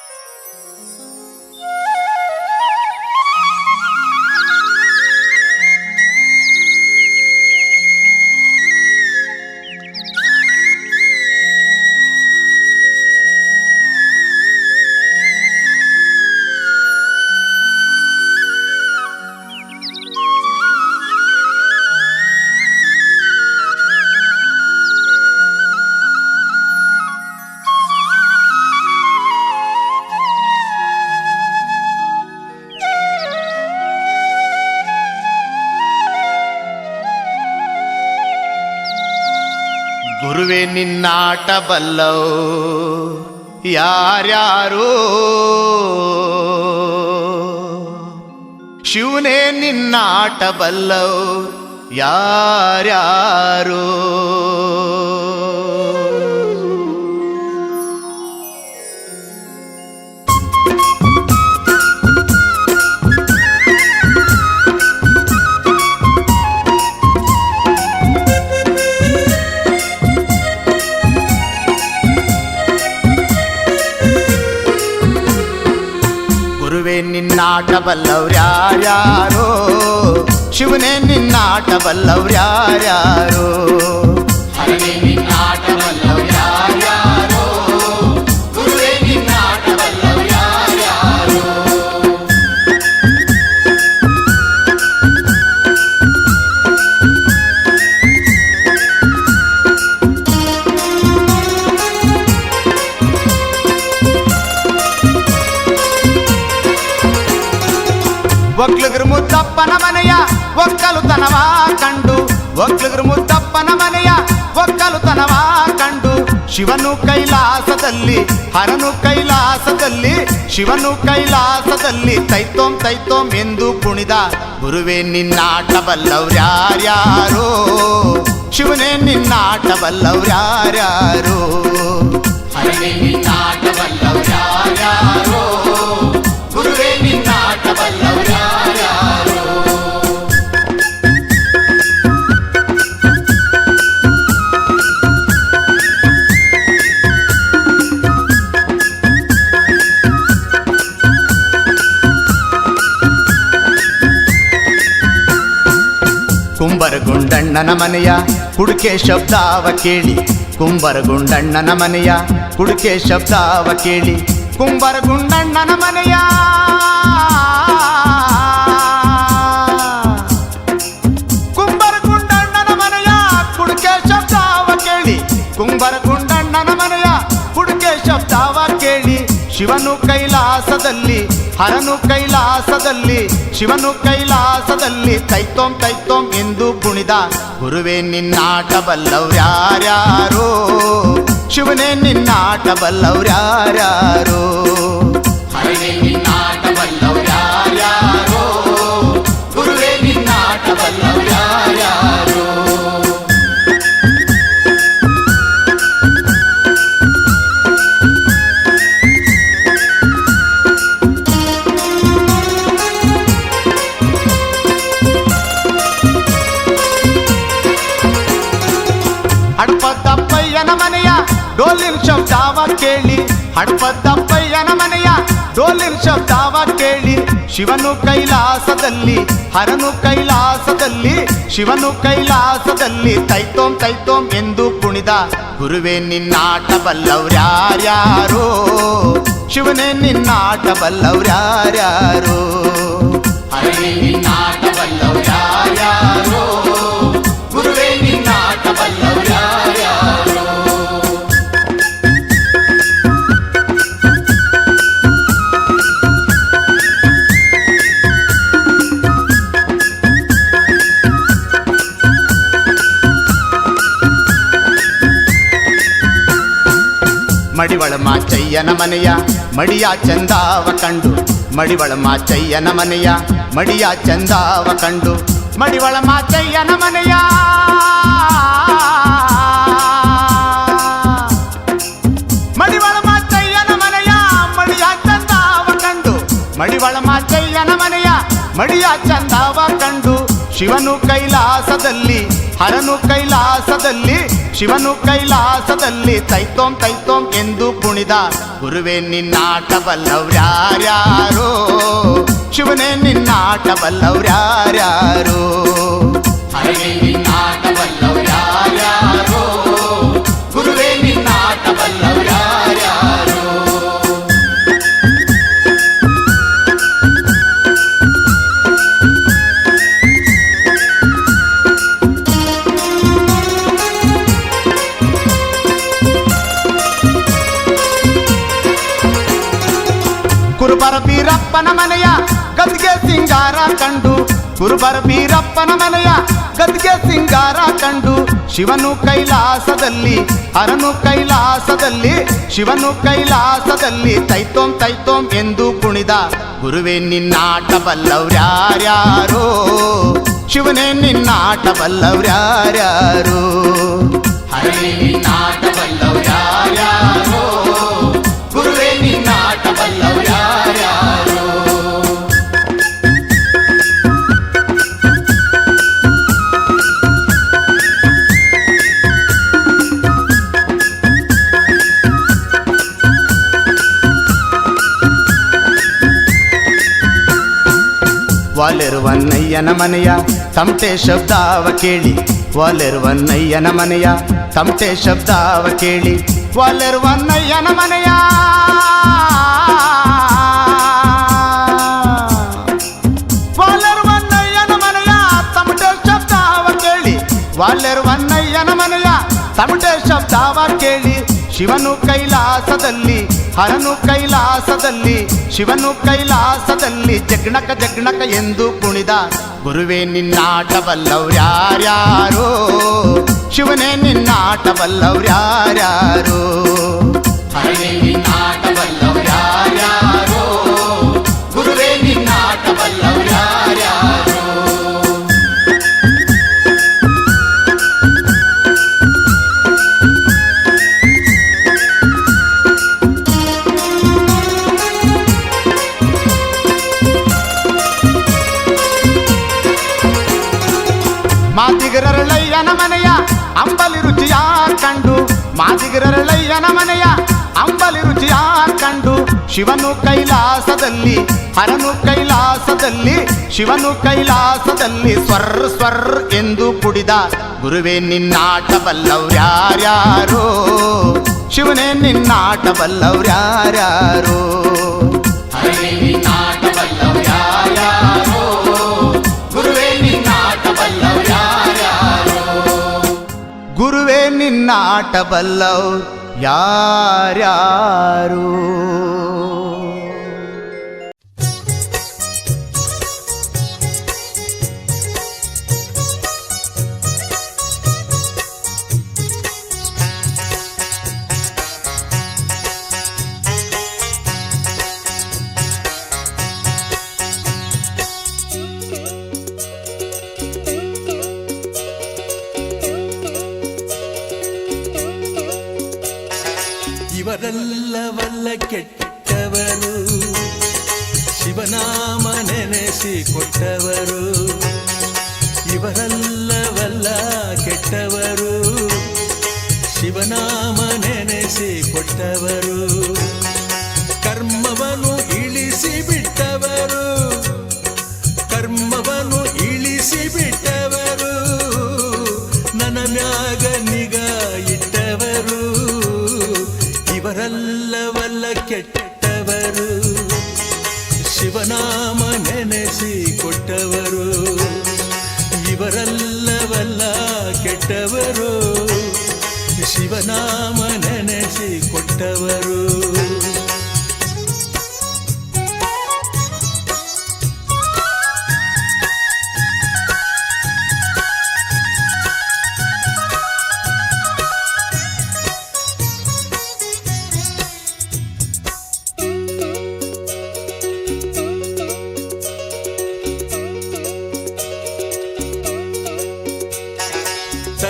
ಗುರುವೆ ನಿನ್ನಾಟ ಬಲ್ಲವು ಯಾರ್ಯಾರು? ಶಿವನೇ ನಿನ್ನಾಟ ಬಲ್ಲವು ಯಾರ್ಯಾರು? ಗುರುವೆ ನಿನ್ನಾಟ ಬಲ್ಲವ್ರ್ಯಾರ್ಯಾರೋ ಶಿವನೇ ನಿನ್ನಾಟ ಬಲ್ಲವ್ರ್ಯಾರ್ಯಾರೋ ಹರನೇ ನಿನ್ನಾಟ ಕಂಡು ಒಕ್ಲುಗ್ರು ಮುದ್ದಪ್ಪನ ಮನೆಯ ಒಕ್ಕಲುತನವ ಕಂಡು ಶಿವನು ಕೈಲಾಸದಲ್ಲಿ, ಹರನು ಕೈಲಾಸದಲ್ಲಿ, ಶಿವನು ಕೈಲಾಸದಲ್ಲಿ ತೈತೋಂ ತೈತೋಂ ಎಂದು ಕುಣಿದ ಗುರುವೇ ನಿನ್ನಾಟಬಲ್ಲವ್ರ್ಯಾರ್ಯಾರೋ. ಶಿವನೇ ನಿನ್ನಾಟಬಲ್ಲವ್ರ್ಯಾರ್ಯಾರೋ. ಹರನೇ ನಿನ್ನಾಟ ಬಲ್ಲವ್ರ್ಯಾರ್ಯಾರೋ ಗುರುವೇ ನಿನ್ನಾಟ ಕುಂಬರಗುಂಡಣ್ಣನ ಮನೆಯ ಕುಡಿಕೆ ಶಬ್ದಾವ ಕೇಳಿ. ಕುಂಬರಗುಂಡಣ್ಣನ ಮನೆಯ ಕುಡಿಕೆ ಶಬ್ದಾವ ಕೇಳಿ. ಕುಂಬರಗುಂಡಣ್ಣನ ಮನೆಯ ಶಿವನು ಕೈಲಾಸದಲ್ಲಿ, ಹರನು ಕೈಲಾಸದಲ್ಲಿ, ಶಿವನು ಕೈಲಾಸದಲ್ಲಿ ತೈತೋಂ ತೈತೋಂ ಎಂದು ಕುಣಿದ ಗುರುವೇ ನಿನ್ನಾಟ ಬಲ್ಲವ್ರ್ಯಾರ್ಯಾರೋ ಶಿವನೇ ನಿನ್ನಾಟ ಬಲ್ಲವ್ರ್ಯಾರ್ಯಾರೋ ಹರನೇ ನಿನ್ನಾಟ ಬಲ್ಲವ್ರ್ಯಾರ್ಯಾರೋ ಗುರುವೇ ನಿನ್ನಾಟ ಕೇಳಿ ಹಡ್ಪದ್ದಪ್ಪಯ್ಯನ ಮನೆಯ ಡೋಲಿನ ಶಬ್ದಾವ ಕೇಳಿ, ಶಿವನು ಕೈಲಾಸದಲ್ಲಿ, ಹರನು ಕೈಲಾಸದಲ್ಲಿ, ಶಿವನು ಕೈಲಾಸದಲ್ಲಿ ತೈತೋಂ ತೈತೋಂ ಎಂದು ಕುಣಿದ ಗುರುವೇ ನಿನ್ನಾಟ ಬಲ್ಲವ್ರ್ಯಾರ್ಯಾರೋ ಶಿವನೇ ನಿನ್ನಾಟ ಬಲ್ಲವ್ರ್ಯಾರ್ಯಾರೋ ಹರನೇ ನಿನ್ನಾಟ ಬಲ್ಲವ್ರ್ಯಾರ್ಯಾರೋ ಮಾಚಯ್ಯನ ಮನೆಯ ಮಡಿಯ ಚಂದಾವ ಕಂಡು. ಮಡಿವಳ ಮಾಚಯ್ಯನ ಮನೆಯ ಮಡಿಯ ಚಂದಾವ ಕಂಡು. ಮಡಿವಳ ಮಾಚಯ್ಯನ ಮನೆಯ ಮಡಿವಳ ಮಾಚಯ್ಯನ ಮನೆಯ ಮಡಿಯ ಚಂದಾವ ಕಂಡು. ಮಡಿವಳ ಮಾಚಯ್ಯನ ಮನೆಯ ಮಡಿಯ ಚಂದಾವ ಕಂಡು. ಶಿವನು ಕೈಲಾಸದಲ್ಲಿ, ಹರನು ಕೈಲಾಸದಲ್ಲಿ, ಶಿವನು ಕೈಲಾಸದಲ್ಲಿ ತೈತೋಂ ತೈತೋಂ ಎಂದು ಕುಣಿದ ಗುರುವೇ ನಿನ್ನಾಟ ಬಲ್ಲವ್ರ್ಯಾರ್ಯಾರೋ ಶಿವನೇ ನಿನ್ನಾಟ ಬಲ್ಲವ್ರ್ಯಾರ್ಯಾರೋ ಹರನೇ ನಿನ್ನಾಟ ಕುರುಬರ ಬೀರಪ್ಪನ ಮನೆಯ ಗದ್ಗೆ ಸಿಂಗಾರ ಕಂಡು. ಕುರುಬರ ಬೀರಪ್ಪನ ಮನೆಯ ಗದ್ಗೆ ಸಿಂಗಾರ ಕಂಡು. ಶಿವನು ಕೈಲಾಸದಲ್ಲಿ, ಹರನು ಕೈಲಾಸದಲ್ಲಿ, ಶಿವನು ಕೈಲಾಸದಲ್ಲಿ ತೈತೋಂ ತೈತೋಂ ಎಂದು ಕುಣಿದ. ಗುರುವೇ ನಿನ್ನಾಟ ಬಲ್ಲವ್ರ್ಯಾರ್ಯಾರೋ ಶಿವನೇ ನಿನ್ನಾಟ ಬಲ್ಲವ್ರ್ಯಾರ್ಯಾರೋ ಹರನೇ ನಿನ್ನಾಟ ಬಲ್ಲವ್ರ್ಯಾರ್ಯಾರೋ ನಿನ್ನಾಟ ಬಲ್ಲವ್ರ್ಯಾರ್ಯಾರೋ ವಾಲಿರುವನ್ನಯ್ಯನ ಮನೆಯ ತಮಟೆ ಶಬ್ದಾವ ಕೇಳಿ ವಾಲಿರುವನ್ನಯ್ಯನ ಮನೆಯ ತಮಟೆ ಶಬ್ದಾವ ಕೇಳಿ ವಾಲಿರುವನ್ನಯ್ಯನ ಮನೆಯ ವಾಲಿರುವನ್ನಯ್ಯನ ಮನೆಯ ತಮಟೆ ಶಬ್ದಾವ ಕೇಳಿ ವಾಲಿರುವನ್ನಯ್ಯನ ಮನೆಯ ತಮಟೆ ಶಬ್ದಾವ ಕೇಳಿ ಶಿವನು ಕೈಲಾಸದಲ್ಲಿ, ಹರನು ಕೈಲಾಸದಲ್ಲಿ, ಶಿವನು ಕೈಲಾಸದಲ್ಲಿ ಜಗ್ಣಕ ಜಗ್ಣಕ ಎಂದು ಕುಣಿದ ಗುರುವೇ ನಿನ್ನಾಟ ಬಲ್ಲವ್ರ್ಯಾರ್ಯಾರೋ ಶಿವನೇ ನಿನ್ನಾಟ ಬಲ್ಲವ್ರ್ಯಾರ್ಯಾರೋ ಹರನೇ ನಿನ್ನಾಟ ಮಾದಿಗರಳಯ್ಯನ ಮನೆಯ ಅಂಬಲಿ ರುಚಿಯ ಕಂಡು? ಶಿವನು ಕೈಲಾಸದಲ್ಲಿ, ಹರನು ಕೈಲಾಸದಲ್ಲಿ, ಶಿವನು ಕೈಲಾಸದಲ್ಲಿ ಸ್ವರ್ ಸ್ವರ್ ಎಂದು ಕುಡಿದ ಗುರುವೇ ನಿನ್ನಾಟ ಬಲ್ಲವ್ರ್ಯಾರ್ಯಾರೋ ಶಿವನೇ ನಿನ್ನಾಟ ಬಲ್ಲವ್ರ್ಯಾರ್ಯಾರೋ ಹರನೇ ನಿನ್ನಾಟ ಗುರುವೇ ನಿನ್ನಾಟ ಬಲ್ಲವ್ ಯಾರ್ಯಾರು? ಇವರೆಲ್ಲವಲ್ಲ ಕೆಟ್ಟವರು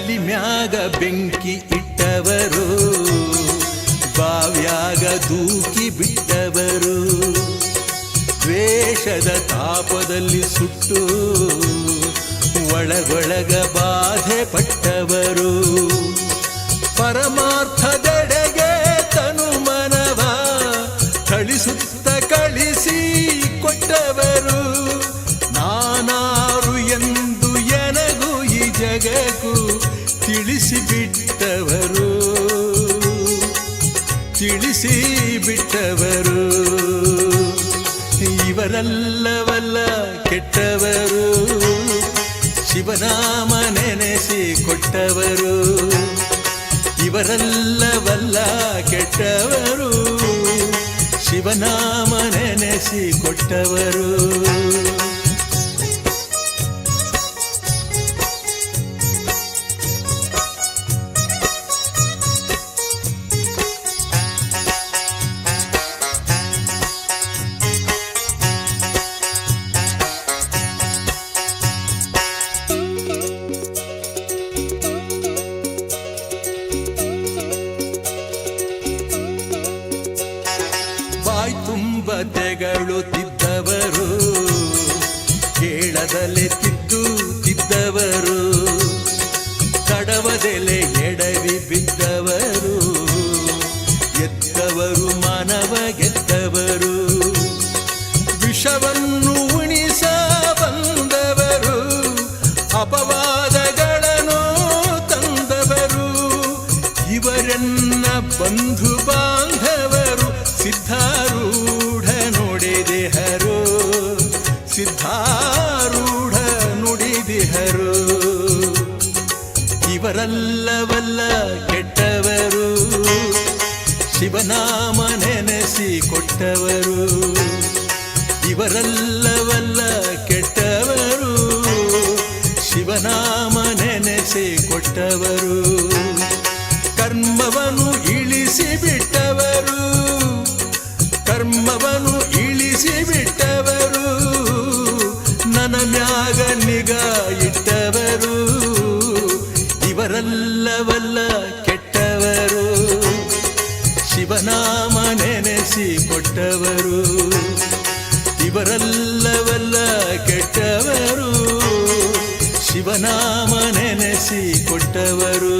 ತಲಿ ಮ್ಯಾಗ ಬೆಂಕಿ ಇಟ್ಟವರು, ಬಾವ್ಯಾಗ ದೂಕಿ ಬಿಟ್ಟವರು. ದ್ವೇಷ ದ್ವೇಷದ ತಾಪದಲ್ಲಿ ಸುಟ್ಟು ಒಳಗೊಳಗ ಬಾಧೆ ಪಟ್ಟವರು ಪರಮಾರ್ಥದೆಡೆಗೆ ತಿಳಿಸಿ ಬಿಟ್ಟವರು. ಇವರಲ್ಲವಲ್ಲ ಕೆಟ್ಟವರು. ಶಿವನಾಮ ನೆನೆಸಿ ಕೊಟ್ಟವರು. ಇವರಲ್ಲವಲ್ಲ ಕೆಟ್ಟವರು. ಶಿವನಾಮ ನೆನೆಸಿ ಕೊಟ್ಟವರು. ತಿದ್ದವರು ಕೇಳದಲೆ ತಿದ್ದು ತಿದ್ದವರು ಕಡವದೆಲೆ ಎಡವಿ ಬಿದ್ದವರು. ಶಿವನಾಮ ನೆನೆಸಿ ಕೊಟ್ಟವರು. ಇವರಲ್ಲವಲ್ಲ ಕೆಟ್ಟವರು. ಶಿವನಾಮ ನೆನೆಸಿ ಕೊಟ್ಟವರು. ಕರ್ಮವನ್ನು ಇಳಿಸಿ ಬಿಟ್ಟವರು ಕೊಟ್ಟವರು